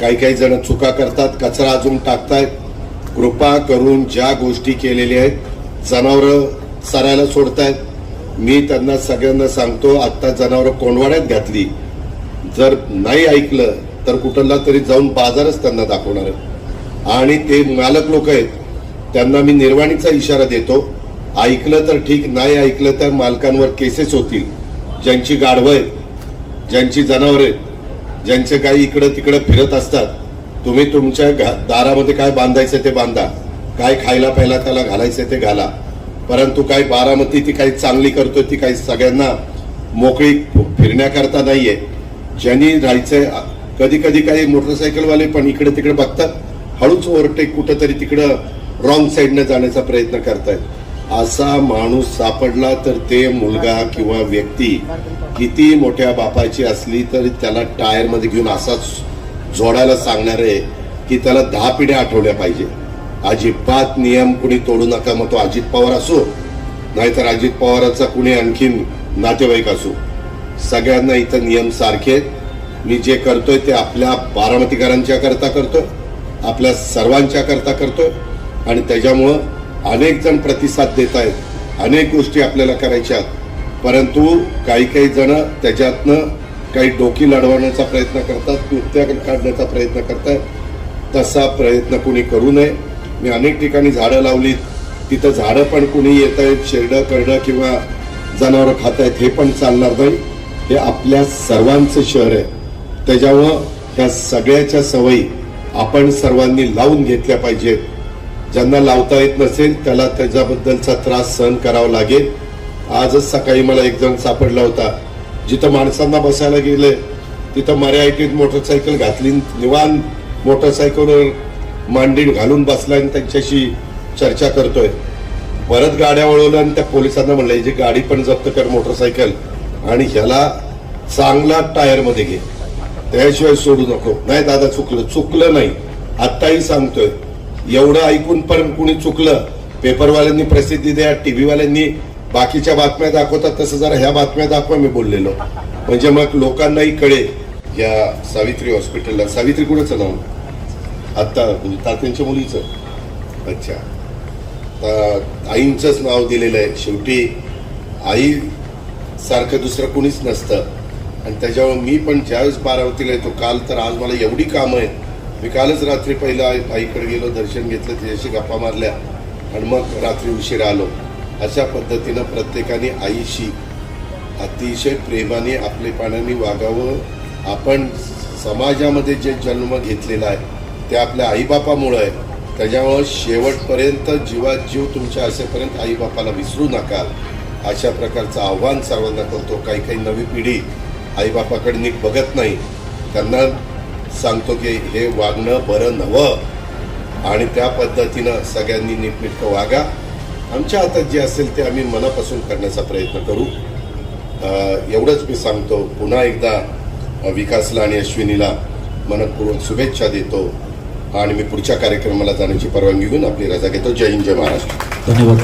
काही काही जण चुका करतात कचरा अजून टाकतायत. कृपा करून ज्या गोष्टी केलेल्या आहेत जनावरं चरायला सोडतायत. मी त्यांना सगळ्यांना सांगतो आत्ता जनावरं कोंडवाड्यात घातली. जर नाही ऐकलं तर कुठला तरी जाऊन बाजारच त्यांना दाखवणार आणि ते मालक लोक आहेत त्यांना मी निर्वाणीचा इशारा देतो. ऐकलं तर ठीक नाही ऐकलं तर मालकांवर केसेस होतील. ज्यांची गाढवं आहेत ज्यांची जनावरं आहेत ज्यांचे काही इकडं तिकडं फिरत असतात तुम्ही तुमच्या घा- दारामध्ये काय बांधायचं ते बांधा. काय खायला प्यायला त्याला घालायचं ते घाला. परंतु काय बारामती ती काही चांगली करतोय ती काही सगळ्यांना मोकळी फिरण्याकरता नाहीये. ज्यांनी राहायचंय कधी कधी काही मोटरसायकलवाले पण इकडे तिकडे बघतात. हळूच ओव्हरटेक कुठंतरी तिकडं रॉंग साईडनं जाण्याचा प्रयत्न करतायत. असा माणूस सापडला तर ते मुलगा किंवा व्यक्ती किती मोठ्या बापाची असली तरी त्याला टायरमध्ये घेऊन असाच जोडायला सांगणार आहे की त्याला दहा पिढ्या आठवल्या पाहिजे. अजिबात नियम कुणी तोडू नका मग तो अजित पवार असो नाहीतर अजित पवाराचा कुणी आणखीन नातेवाईक असो. सगळ्यांना इथं नियम सारखे मी जे करतोय ते आपल्या बारामतीकरांच्या करता करतोय आपल्या सर्वांच्या करता करतोय. आणि त्याच्यामुळं अनेक जण प्रतिसाद देत आहेत अनेक गोष्टी आपल्याला करायच्या परंतु काही काही जण त्याच्यातनं काही डोकी लढवण्याचा प्रयत्न करतात कृत्या काढण्याचा प्रयत्न करतात तसा प्रयत्न कुणी करू नये. मी अनेक ठिकाणी झाडं लावलीत. तिथं झाडं पण कुणी येत आहेत शेरडं करडं किंवा जनावरं खात आहेत हे पण चालणार नाही. हे आपल्या सर्वांचं शहर आहे. त्याच्यामुळं त्या सगळ्याच्या सवयी आपण सर्वांनी लावून घेतल्या पाहिजेत. ज्यांना लावता येत नसेल त्याला त्याच्याबद्दलचा त्रास सहन करावा लागेल. आजच सकाळी मला एक जण सापडला होता. जिथं माणसांना बसायला गेले तिथं मर्यादित मोटरसायकल घातली निवान मोटरसायकलवर मांडीण घालून बसला आणि त्यांच्याशी चर्चा करतोय. परत गाड्या वळवल्या आणि त्या पोलिसांना म्हणलं जी गाडी पण जप्त कर मोटरसायकल आणि ह्याला चांगला टायरमध्ये घे. त्याशिवाय सोडू नको. नाही दादा चुकलं. चुकलं नाही. आत्ताही सांगतोय. एवढं ऐकून पण कुणी चुकलं पेपरवाल्यांनी प्रसिद्धी द्या टीव्हीवाल्यांनी बाकीच्या बातम्या दाखवतात तसं जरा ह्या बातम्या दाखवा मी बोललेलो. म्हणजे मग लोकांनाही कळेल या सावित्री हॉस्पिटलला. सावित्री कुणाचं नाव आत्ता म्हणजे तात्यांच्या मुलीचं. अच्छा. आता आईंचंच नाव दिलेलं आहे. शेवटी आई सारखं दुसरं कुणीच नसतं. आणि त्याच्यामुळे मी पण ज्यावेळेस बारावतीला येतो काल तर आज मला एवढी कामं आहेत. मी कालच रात्री पहिलं आई- आईकडे गेलो दर्शन घेतलं तिच्याशी गप्पा मारल्या. आणि मग रात्री उशीर आलो. अशा पद्धतीनं प्रत्येकाने आईशी अतिशय प्रेमाने आपले पाण्याने वागावं. आपण समाजामध्ये जे जन्म घेतलेला आहे ते आपल्या आईबापामुळं आहे. त्याच्यामुळं शेवटपर्यंत जीवात जीव तुमच्या असेपर्यंत आईबापाला विसरू नका. अशा प्रकारचं आव्हान सर्वांना करतो. काही काही नवी पिढी आईबापाकडे नीट बघत नाही. त्यांना सांगतो की हे वागणं बरं नवं आणि त्या पद्धतीनं सगळ्यांनी नीटनेटकं वागा. आमच्या हातात जे असेल ते आम्ही मनापासून करण्याचा प्रयत्न करू. एवढंच मी सांगतो. पुन्हा एकदा विकासला आणि अश्विनीला मनपूर्वक शुभेच्छा देतो. आणि मी पुढच्या कार्यक्रमाला जाण्याची परवानगी घेऊन आपली रजा घेतो. जय हिंद जय महाराष्ट्र. धन्यवाद.